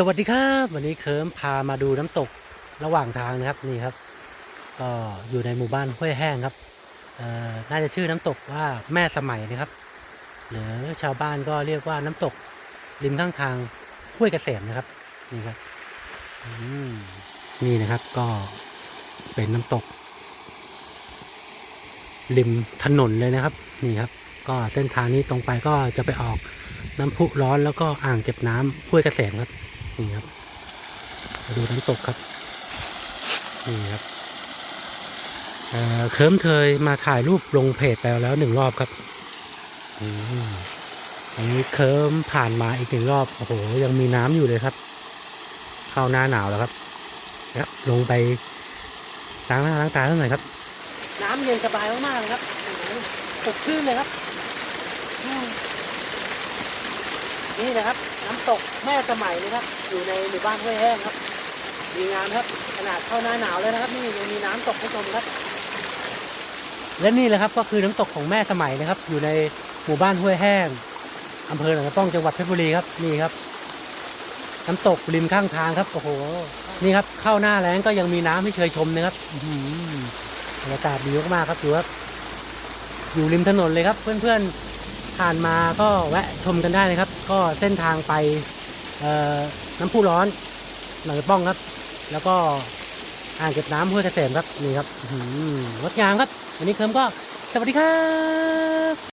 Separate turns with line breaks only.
สวัสดีครับ วันนี้เคิร์มพามาดูน้ำตกระหว่างทางนะครับนี่ครับ ก็อยู่ในหมู่บ้านห้วยแห้งครับน่าจะชื่อน้ำตกว่าแม่สมัยนะครับ หรือชาวบ้านก็เรียกว่าน้ำตกริมข้างทางห้วยเกษมนะครับนี่ครับนี่นะครับก็เป็นน้ำตก ริมถนนเลยนะครับนี่ครับ ก็เส้นทางนี้ตรงไปก็จะไปออกน้ำพุร้อนแล้วก็อ่างเก็บน้ำห้วยเกษมครับ นี่ครับมาดูน้ำตกครับ นี่ครับเออเคิร์มเคยมาถ่ายรูปลงเพจไปแล้วหนึ่งรอบครับอันนี้เคิร์มผ่านมาอีกหนึ่งรอบ โอ้โห ยังมีน้ำอยู่เลยครับ เข้าหน้าหนาวแล้วครับครับลงไปล้างหน้าล้างตาสักหน่ครับ น้ำเย็นสบายมากๆเลยครับสดชื่นเลยครับ นี่นะครับ น้ำตกแม่สมัยนะครับ อยู่ในหมู่บ้านห้วยแห้งครับดีงามครับ ขนาดเข้าหน้าหนาวเลยนะครับ นี่ยังมีน้ำตกให้ชมครับ และนี่แหละครับก็คือน้ำตกของแม่สมัยนะครับ อยู่ในหมู่บ้านห้วยแห้งอำเภอหนองกระป้องจังหวัดเพชรบุรีครับนี่ครับ น้ำตกริมข้างทางครับโอ้โหนี่ครับเข้าหน้าแล้งก็ยังมีน้ำให้เชยชมนะครับอื้อหือบรรยากาศดีมากๆครับดูครับอยู่ริมถนนเลยครับ เพื่อนๆ ผ่านมาก็แวะชมกันได้นะครับ ก็เส้นทางไปน้ำพุร้อนหนองกระป้องครับ แล้วก็อ่างเก็บน้ำห้วยเกษมครับนี่ครับอื้อหืองดงามครับ วันนี้เคิมก็สวัสดีครับ